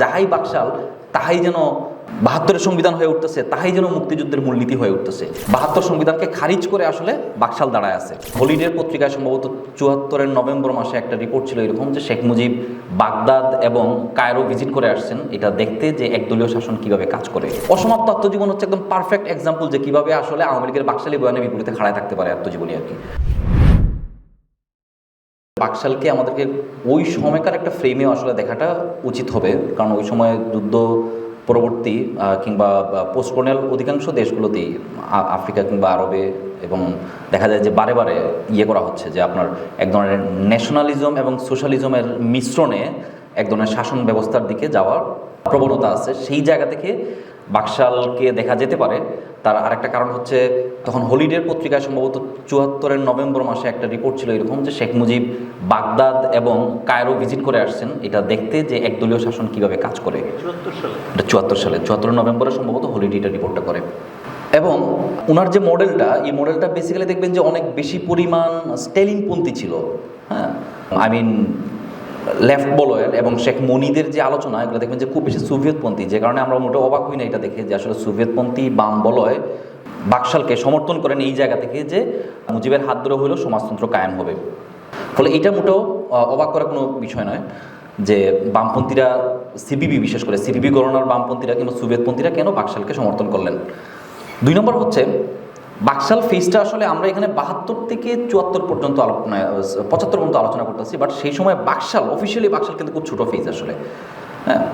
যাহাই বাকশাল, তাহাই যেন বাহাত্তরের সংবিধান হয়ে উঠতেছে, তাহাই যেন মুক্তিযুদ্ধের মূলনীতি হয়ে উঠতেছে। বাহাত্তর সংবিধানকে খারিজ করে আসলে বাকশাল দাঁড়ায় আছে। হলিডের পত্রিকায় সম্ভবত চুয়াত্তরের নভেম্বর মাসে একটা রিপোর্ট ছিল এরকম যে শেখ মুজিব বাগদাদ এবং কায়রো ভিজিট করে আসছেন। এটা দেখতে যে একদলীয় শাসন কীভাবে কাজ করে। অসমাপ্ত আত্মজীবন হচ্ছে একদম পারফেক্ট এক্সাম্পল যে কীভাবে আসলে আওয়ামী লীগের বাকশালী বয়ানের বিপরীতে খাড়ায় থাকতে পারে আত্মজীবনী আর কি। বাকশালকে আমাদেরকে ওই সময়কার একটা ফ্রেমে আসলে দেখাটা উচিত হবে। কারণ ওই সময় যুদ্ধ পরবর্তী কিংবা পোস্ট কলোনিয়াল অধিকাংশ দেশগুলোতেই আফ্রিকা কিংবা আরবে এবং দেখা যায় যে বারে বারে ইয়ে করা হচ্ছে যে আপনার এক ধরনের ন্যাশনালিজম এবং সোশ্যালিজমের মিশ্রণে এক ধরনের শাসন ব্যবস্থার দিকে যাওয়ার প্রবণতা আছে। সেই জায়গা থেকে বাকশালকে দেখা যেতে পারে। তার আরেকটা কারণ হচ্ছে তখন হলিডের পত্রিকায় সম্ভবত চুয়াত্তরের নভেম্বর মাসে একটা রিপোর্ট ছিল এরকম যে শেখ মুজিব বাগদাদ এবং কায়রো ভিজিট করে আসছেন। এটা দেখতে যে একদলীয় শাসন কীভাবে কাজ করে। চুয়াত্তর সালে। এটা চুয়াত্তর সালে চুয়াত্তর নভেম্বরে সম্ভবত হলিডে এটা রিপোর্টটা করে। এবং ওনার যে মডেলটা এই মডেলটা বেসিক্যালি দেখবেন যে অনেক বেশি পরিমাণ স্টেলিংপন্থী ছিল। হ্যাঁ? আই মিন লেফট বলয়ের এবং শেখ মনিদের যে আলোচনা, এগুলো দেখবেন যে খুব বেশি সোভিয়েতপন্থী যে কারণে আমরা মোটেও অবাক হই না এটা দেখে যে আসলে সোভিয়েতপন্থী বাম বলয় বাকশালকে সমর্থন করেন এই জায়গা থেকে যে মুজিবের হাত ধরে হলেও সমাজতন্ত্র কায়েম হবে। ফলে এটা মোটেও অবাক করার কোনো বিষয় নয় যে বামপন্থীরা সিপিবি, বিশেষ করে সিপিবি গণনার বামপন্থীরা কিংবা সোভিয়েতপন্থীরা কেন বাকশালকে সমর্থন করলেন? দুই নম্বর হচ্ছে বাকশাল ফেজটা আসলে আমরা এখানে বাহাত্তর থেকে চুয়াত্তর পর্যন্ত আলোচনা পঁচাত্তর পর্যন্ত আলোচনা করতেছি বাট সেই সময় বাকশাল অফিসিয়ালি বাকশাল কিন্তু খুব ছোটো ফেজ আসলে। হ্যাঁ?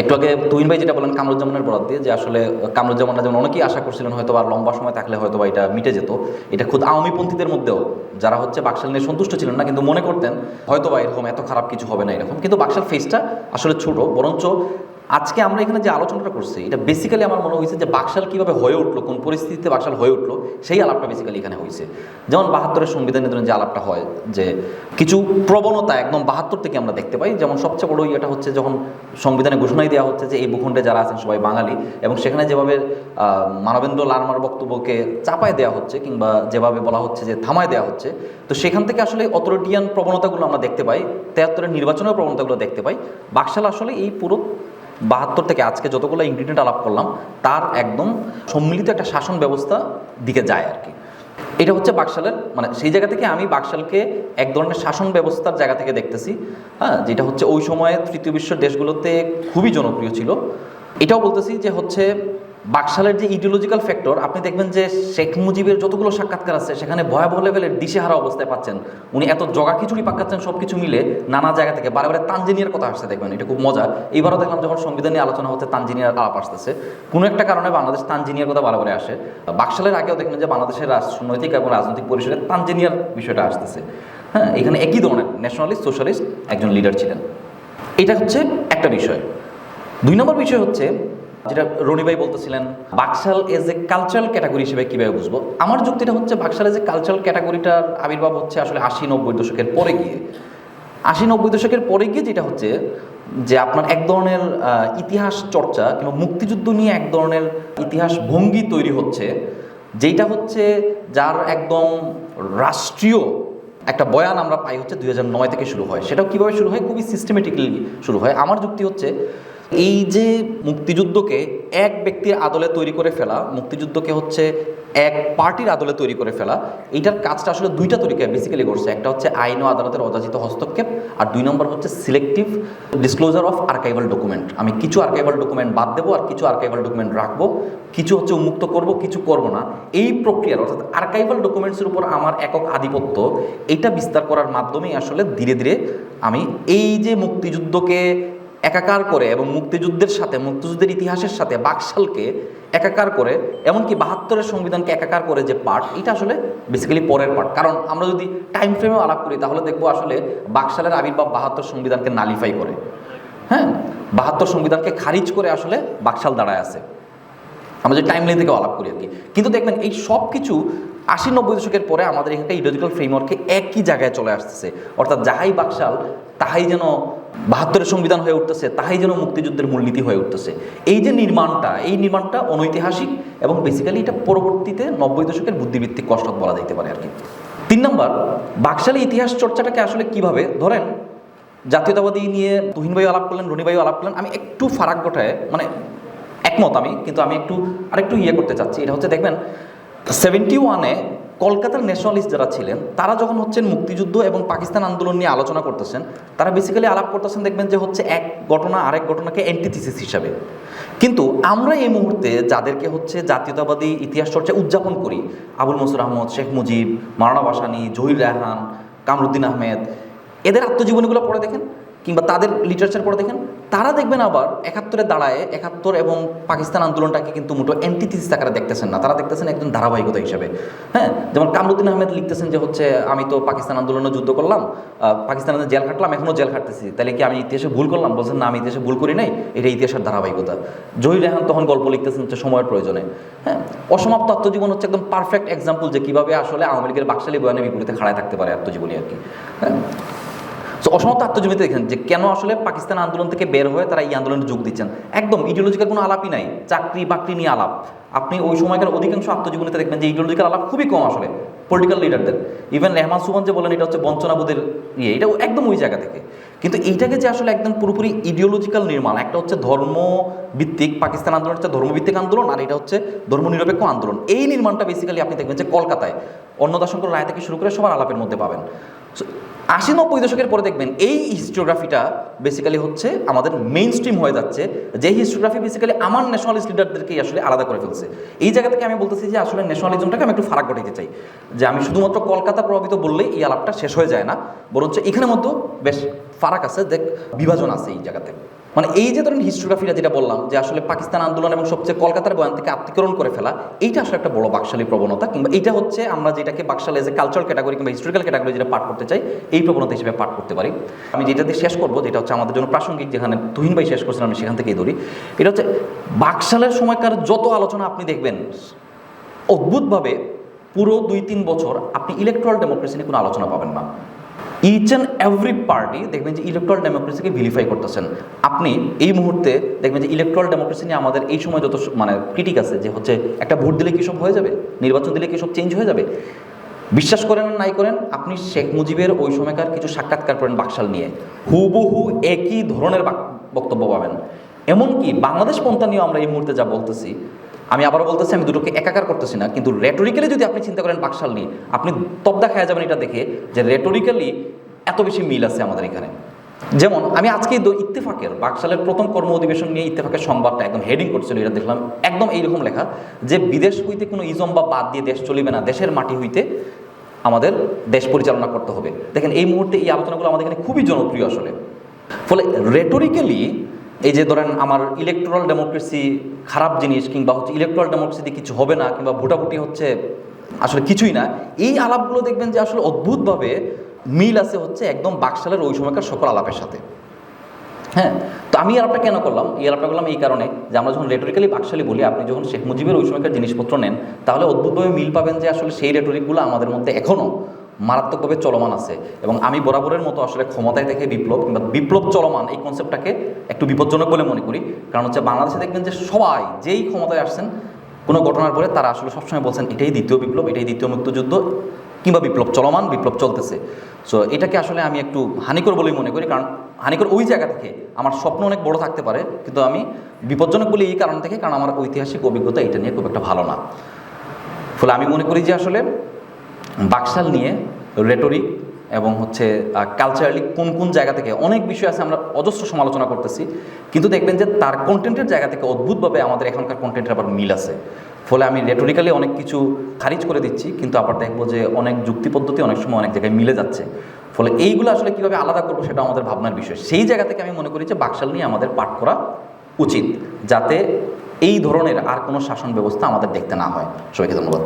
একটু আগে তুহিন ভাই যেটা বলেন কামরুজ্জামানের বরাদ দিয়ে, যে আসলে কামরুজ্জামানরা যেমন অনেকেই আশা করছিলেন হয়তো আর লম্বা সময় থাকলে হয়তো এটা মিটে যেত, এটা খুদ আওয়ামীপন্থীদের মধ্যেও যারা হচ্ছে বাকশাল নিয়ে সন্তুষ্ট ছিলেন না, কিন্তু মনে করতেন হয়তো বা এরকম এত খারাপ কিছু হবে না এরকম, কিন্তু বাকশাল ফেসটা আসলে ছোট, বরঞ্চ আজকে আমরা এখানে যে আলোচনাটা করছি, এটা বেসিক্যালি আমার মনে হয়েছে যে বাকশাল কীভাবে হয়ে উঠল, কোন পরিস্থিতিতে বাকশাল হয়ে উঠল, সেই আলাপটা বেসিক্যালি এখানে হয়েছে। যেমন বাহাত্তরের সংবিধানের ধরেন যে আলাপটা হয়, যে কিছু প্রবণতা একদম বাহাত্তর থেকে আমরা দেখতে পাই, যেমন সবচেয়ে বড় ইয়েটা হচ্ছে যখন সংবিধানে ঘোষণাই দেওয়া হচ্ছে যে এই ভূখণ্ডে যারা আছেন সবাই বাঙালি, এবং সেখানে যেভাবে মানবেন্দ্র লারমার বক্তব্যকে চাপায় দেওয়া হচ্ছে, কিংবা যেভাবে বলা হচ্ছে যে থামায় দেওয়া হচ্ছে, তো সেখান থেকে আসলে অথরিটিয়ান প্রবণতাগুলো আমরা দেখতে পাই তেহাত্তরের নির্বাচনের প্রবণতাগুলো দেখতে পাই। বাকশাল আসলে এই পুরো বাহাত্তর থেকে আজকে যতগুলো ইনগ্রিডিয়েন্ট আলাপ করলাম, তার একদম সম্মিলিত একটা শাসন ব্যবস্থা দিকে যায় আর কি। এটা হচ্ছে বাকশালের মানে সেই জায়গা থেকে আমি বাকশালকে এক ধরনের শাসন ব্যবস্থার জায়গা থেকে দেখতেছি হ্যাঁ যেটা হচ্ছে ওই সময়ে তৃতীয় বিশ্বের দেশগুলোতে খুবই জনপ্রিয় ছিল। এটাও বলতেছি যে হচ্ছে বাকশালের যে ইডিওলজিক্যাল ফ্যাক্টর আপনি দেখবেন যে শেখ মুজিবের যতগুলো সাক্ষাৎকার আছে, সেখানে ভয়াবহ লেভেলের দিশেহারা অবস্থায় পাচ্ছেন। উনি এত জগা খিচুড়ি পাকাচ্ছেন সব কিছু মিলে নানা জায়গা থেকে। বারে বারে তানজিনিয়ার কথা আসছে দেখবেন, এটা খুব মজা। এইবারও দেখলাম যখন সংবিধান নিয়ে আলোচনা হচ্ছে, তানজিনিয়ার আলাপ আসতেছে। কোনো একটা কারণে বাংলাদেশ তানজিনিয়ার কথা বারে বারে আসে। বাকশালের আগেও দেখবেন যে বাংলাদেশের রাজনৈতিক এবং রাজনৈতিক পরিসরে তানজিনিয়ার বিষয়টা আসতেছে। হ্যাঁ এখানে একই ধরনের ন্যাশনালিস্ট সোশ্যালিস্ট একজন লিডার ছিলেন। এটা হচ্ছে একটা বিষয়। দুই নম্বর বিষয় হচ্ছে যেটা রনি ভাই বলতেছিলেন, Baksal as a cultural category হিসেবে কীভাবে বুঝব? আমার যুক্তিটা হচ্ছে বাকশাল এজ এ কালচারাল ক্যাটাগরিটার আবির্ভাব হচ্ছে আসলে আশি নব্বই দশকের পরে গিয়ে। আশি নব্বই দশকের পরে গিয়ে যেটা হচ্ছে যে আপনার এক ধরনের ইতিহাস চর্চা কিংবা মুক্তিযুদ্ধ নিয়ে এক ধরনের ইতিহাস ভঙ্গি তৈরি হচ্ছে যেটা হচ্ছে যার একদম রাষ্ট্রীয় একটা বয়ান আমরা পাই হচ্ছে দুই থেকে শুরু হয়। সেটাও কীভাবে শুরু হয়? খুবই সিস্টেমেটিক্যালি শুরু হয়। আমার যুক্তি হচ্ছে এই যে মুক্তিযুদ্ধকে এক ব্যক্তির আদলে তৈরি করে ফেলা, মুক্তিযুদ্ধকে হচ্ছে এক পার্টির আদলে তৈরি করে ফেলা এইটার কাজটা আসলে দুইটা তরিকায় বেসিক্যালি করছে। একটা হচ্ছে আইন ও আদালতের অযাচিত হস্তক্ষেপ, আর দুই নম্বর হচ্ছে selective disclosure of archival document আমি কিছু আর্কাইভাল ডকুমেন্ট বাদ দেবো, আর কিছু আর্কাইভাল ডকুমেন্ট রাখব। কিছু হচ্ছে উন্মুক্ত করব, কিছু করব না। এই প্রক্রিয়ার, অর্থাৎ আর্কাইভাল ডকুমেন্টসের উপর আমার একক আধিপত্য, এটা বিস্তার করার মাধ্যমেই আসলে ধীরে ধীরে আমি এই যে মুক্তিযুদ্ধকে একাকার করে এবং মুক্তিযুদ্ধের সাথে, মুক্তিযুদ্ধের ইতিহাসের সাথে বাকশালকে একাকার করে, এমনকি বাহাত্তরের সংবিধানকে একাকার করে যে পার্ট এটা আসলে বেসিক্যালি পরের পার্ট কারণ আমরা যদি টাইম ফ্রেমেও আলাপ করি, তাহলে দেখব আসলে বাকশালের আবির্ভাব বাহাত্তর সংবিধানকে নালিফাই করে। হ্যাঁ? বাহাত্তর সংবিধানকে খারিজ করে আসলে বাকশাল দাঁড়ায় আছে। আমরা যদি টাইম লাইন থেকে আলাপ করি আর কি। কিন্তু দেখবেন এই সব কিছু আশি নব্বই দশকের পরে আমাদের এখানটা ইডিওলজিক্যাল ফ্রেমওয়ার্কে একই জায়গায় চলে আসতেছে। অর্থাৎ যাহাই বাকশাল, তাহাই যেন বাহাত্তরের সংবিধান হয়ে উঠতেছে, তাহাই যেন মুক্তিযুদ্ধের মূলনীতি হয়ে উঠতেছে। এই যে নির্মাণটা, এই নির্মাণটা অনৈতিহাসিক এবং বেসিক্যালি এটা পরবর্তীতে নব্বই দশকের বুদ্ধিভিত্তিক কষ্ট বলা যেতে পারে আর কি। তিন নম্বর, বাকশালী ইতিহাস চর্চাটাকে আসলে কীভাবে, ধরেন, জাতীয়তাবাদী নিয়ে তুহিন ভাই আলাপ করলেন, রনি আলাপ করলেন, আমি একটু ফারাক গোটায় মানে একমত আমি, কিন্তু আমি একটু আরেকটু ইয়ে করতে চাচ্ছি, এটা হচ্ছে দেখবেন সেভেন্টি ওয়ানে কলকাতার ন্যাশনালিস্ট যারা ছিলেন, তারা যখন হচ্ছেন মুক্তিযুদ্ধ এবং পাকিস্তান আন্দোলন নিয়ে আলোচনা করতেছেন, তারা বেসিক্যালি আলাপ করতেছেন, দেখবেন যে হচ্ছে এক ঘটনা, আরেক ঘটনাকে অ্যান্টিথিসিস হিসাবে। কিন্তু আমরা এই মুহূর্তে যাদেরকে হচ্ছে জাতীয়তাবাদী ইতিহাস চর্চা উদযাপন করি, আবুল মসুর আহমদ, শেখ মুজিব, মারানা বাসানি জহির রেহান কামরুদ্দিন আহমেদ, এদের আত্মজীবনীগুলো পড়ে দেখেন। কিংবা তাদের লিটারেচার পড়ে দেখেন, তারা দেখবেন আবার একাত্তরে দাঁড়ায়, একাত্তর এবং পাকিস্তান আন্দোলনটাকে কিন্তু মোটো অ্যান্টিথিস আকারে দেখতেছেন না। তারা দেখতেছেন একজন ধারাবাহিকতা হিসেবে। হ্যাঁ যেমন কামরুদ্দিন আহমেদ লিখতেছেন যে হচ্ছে, আমি তো পাকিস্তান আন্দোলনে যুদ্ধ করলাম পাকিস্তানে জেল খাটলাম এখনও জেল খাটতেছি। তাহলে কি আমি ইতিহাসে ভুল করলাম? বলছেন, না, আমি ইতিহাসে ভুল করি নাই, এটা ইতিহাসের ধারাবাহিকতা। জহির রেহান তখন গল্প লিখতেছেন হচ্ছে সময়ের প্রয়োজনে। হ্যাঁ অসমাপ্ত আত্মজীবন হচ্ছে একদম পারফেক্ট এক্সাম্পল যে কীভাবে আসলে আওয়ামী লীগের বাকশালী বয়ানের বিপরীতে খাড়ায় থাকতে পারে আত্মজীবনী আর কি। হ্যাঁ তো অসমাপ্ত আত্মজীবনীতে দেখেন যে কেন আসলে পাকিস্তান আন্দোলন থেকে বের হয়ে তারা এই আন্দোলনে যোগ দিচ্ছেন। একদম ইডিওলজিক্যাল কোনো আলাপই নাই, চাকরি বাকরি নিয়ে আলাপ। আপনি ওই সময়কার অধিকাংশ আত্মজীবনীতে দেখবেন যে ইডিওলজিক্যাল আলাপ খুবই কম আসলে পলিটিক্যাল লিডারদের ইভেন রেহমান সুমন যে বলেন, এটা হচ্ছে বঞ্চনাবোধের ইয়ে এটা একদম ওই জায়গা থেকে। কিন্তু এইটাকে যে আসলে একদম পুরোপুরি ইডিওলজিক্যাল নির্মাণ, একটা হচ্ছে ধর্মভিত্তিক, পাকিস্তান আন্দোলন হচ্ছে ধর্মভিত্তিক আন্দোলন, আর এটা হচ্ছে ধর্মনিরপেক্ষ আন্দোলন। এই নির্মাণটা বেসিক্যালি আপনি দেখবেন যে কলকাতায় অন্নদাশঙ্কর রায় থেকে শুরু করে সবার আলাপের মধ্যে পাবেন। আশি নব্বই দশকের পরে দেখবেন এই হিস্টোগ্রাফিটা বেসিক্যালি হচ্ছে আমাদের মেইন স্ট্রিম হয়ে যাচ্ছে। যে হিস্টোগ্রাফি বেসিক্যালি আমার ন্যাশনালিস্ট লিডারদেরকেই আসলে আলাদা করে ফেলছে। এই জায়গা থেকে আমি বলতেছি যে আসলে ন্যাশনালিজমটাকে আমি একটু ফারাক ঘটাইতে চাই। যে আমি শুধুমাত্র কলকাতা প্রভাবিত বললেই এই আলাপটা শেষ হয়ে যায় না। বরঞ্চ এখানের মধ্যেও বেশ ফারাক আছে। দেখ, বিভাজন আছে এই জায়গাতে মানে এই যে ধরেন হিস্টোগ্রাফিটা যেটা বললাম, যে আসলে পাকিস্তান আন্দোলন এবং সবচেয়ে কলকাতার বয়ান থেকে আত্মীকরণ করে ফেলা, এইটা আসলে একটা বড় বাকশালী প্রবণতা, কিংবা এইটা হচ্ছে আমরা যেটাকে Baksal as a cultural category কিংবা হিস্টোরিক্যাল ক্যাটাগরি যেটা পাঠ করতে চাই, এই প্রবণতা হিসেবে পাঠ করতে পারি। আমি যেটা দিয়ে শেষ করব, যেটা হচ্ছে আমাদের জন্য প্রাসঙ্গিক, যেখানে তুহিন ভাই শেষ করছেন, আমি সেখান থেকেই ধরি, এটা হচ্ছে বাকশালের সময়কার যত আলোচনা আপনি দেখবেন, অদ্ভুতভাবে পুরো দুই তিন বছর আপনি ইলেকট্রাল ডেমোক্রেসি নিয়ে কোনো আলোচনা পাবেন না। ইচ অ্যান্ড এভরি পার্টি দেখবেন যে ইলেকট্রাল ডেমোক্রেসিকে ভিলিফাই করতেছেন। আপনি এই মুহূর্তে দেখবেন যে ইলেকট্রাল ডেমোক্রেসি নিয়ে আমাদের এই সময় যত মানে ক্রিটিক আছে যে হচ্ছে একটা ভোট দিলে কি সব হয়ে যাবে? নির্বাচন দিলে কি সব চেঞ্জ হয়ে যাবে? বিশ্বাস করেন নাই করেন, আপনি শেখ মুজিবের ওই সময়কার কিছু সাক্ষাৎকার করেন বাকশাল নিয়ে। হুবহু একই ধরনের বক্তব্য পাবেন। এমনকি বাংলাদেশ পন্থা নিয়েও আমরা এই মুহূর্তে যা বলতেছি, আমি আবারও বলতেছি, আমি দুটোকে একাকার করতেছি না, কিন্তু রেটোরিক্যালি যদি আপনি চিন্তা করেন বাকশাল নিয়ে, আপনি তবদা খাওয়া যাবেন এটা দেখে যে রেটোরিক্যালি এত বেশি মিল আছে আমাদের এখানে। যেমন, আমি আজকে ইত্তেফাকের, বাকশালের প্রথম কর্ম অধিবেশন নিয়ে ইত্তেফাকের সংবাদটা একদম হেডিং করছিল, এটা দেখলাম। একদম এইরকম লেখা যে, বিদেশ হইতে কোনো ইজম বা বাদ দিয়ে দেশ চলিবে না, দেশের মাটি হইতে আমাদের দেশ পরিচালনা করতে হবে। দেখেন, এই মুহূর্তে এই আলোচনাগুলো আমাদের এখানে খুবই জনপ্রিয় আসলে। ফলে রেটোরিক্যালি এই যে ধরেন আমার ইলেকট্রাল ডেমোক্রেসি খারাপ জিনিস কিংবা হচ্ছে ইলেকট্রাল ডেমোক্রেসি দিয়ে কিছু হবে না কিংবা ভোটাভুটি হচ্ছে আসলে কিছুই না, এই আলাপগুলো দেখবেন যে আসলে অদ্ভুতভাবে মিল আছে হচ্ছে একদম বাকশালের ওই সময়কার সকল আলাপের সাথে। হ্যাঁ তো আমি আলাপটা কেন করলাম? এই আলাপটা করলাম এই কারণে যে আমরা যখন রেটোরিক্যালি বাকশালী বলি, আপনি যখন শেখ মুজিবের ওই সময়কার জিনিসপত্র নেন, তাহলে অদ্ভুতভাবে মিল পাবেন যে আসলে সেই রেটোরিকগুলো আমাদের মধ্যে এখনও মারাত্মকভাবে চলমান আছে। এবং আমি বরাবরের মতো আসলে ক্ষমতায় থেকে বিপ্লব কিংবা বিপ্লব চলমান এই কনসেপ্টটাকে একটু বিপজ্জনক বলে মনে করি। কারণ হচ্ছে বাংলাদেশে দেখবেন যে সবাই যেই ক্ষমতায় আসছেন, কোনো ঘটনার পরে তারা আসলে সবসময় বলছেন, এটাই দ্বিতীয় বিপ্লব, এটাই দ্বিতীয় মুক্তযুদ্ধ। কিংবা বিপ্লব চলমান, বিপ্লব চলতেছে। সো এটাকে আসলে আমি একটু হানিকর বলেই মনে করি, কারণ হানিকর ওই জায়গা থেকে আমার স্বপ্ন অনেক বড় থাকতে পারে, কিন্তু আমি বিপজ্জনক বলি এই কারণ থেকে, কারণ আমার ঐতিহাসিক অভিজ্ঞতা এটা নিয়ে খুব একটা ভালো না। ফলে আমি মনে করি যে আসলে বাকশাল নিয়ে রেটরিক এবং হচ্ছে কালচারালি কোন কোন জায়গা থেকে অনেক বিষয় আছে আমরা অজস্র সমালোচনা করতেছি, কিন্তু দেখবেন যে তার কন্টেন্টের জায়গা থেকে অদ্ভুতভাবে আমাদের এখনকার কন্টেন্টের আবার মিল আছে। ফলে আমি রেটোরিক্যালি অনেক কিছু খারিজ করে দিচ্ছি, কিন্তু আবার দেখব যে অনেক যুক্তি পদ্ধতি অনেক সময় অনেক জায়গায় মিলে যাচ্ছে। ফলে এইগুলো আসলে কীভাবে আলাদা করব সেটা আমাদের ভাবনার বিষয়। সেই জায়গা থেকে আমি মনে করি যে বাকশাল নিয়ে আমাদের পাঠ করা উচিত, যাতে এই ধরনের আর কোনো শাসন ব্যবস্থা আমাদের দেখতে না হয়। সবাইকে ধন্যবাদ।